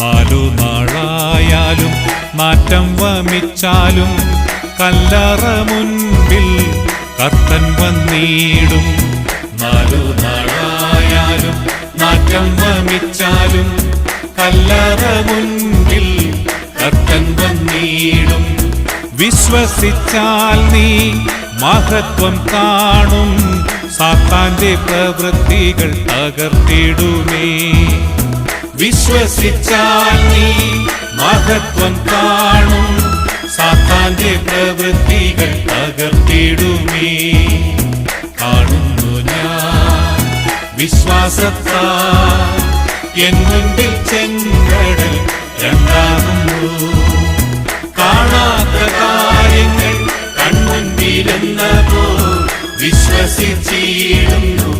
നാലു നാറ്റം വമിച്ചാലും കല്ലറ മുൻപിൽ കർത്തൻ വന്നിടും. നാലു നാറ്റം വമിച്ചാലും കല്ലറ മുൻപിൽ കർത്തൻ വന്നിടും. വിശ്വസിച്ചാൽ നീ മഹത്വം കാണും. സാത്താന്റെ പ്രവൃത്തികൾ തകർത്തിടുമേ. വിശ്വസിച്ചാൽ നീ മഹത്വം കാണും. സാത്താന്റെ പ്രവൃത്തികൾ തകർത്തിടുമേ കാണുന്നു ഞാൻ വിശ്വാസത്താൽ എൻ ചെങ്കടൽ രണ്ടാകുന്നു. കാണാത്ത കാര്യങ്ങൾ കൺമുൻപിലെന്ന പോ വിശ്വസിച്ചിടുന്നു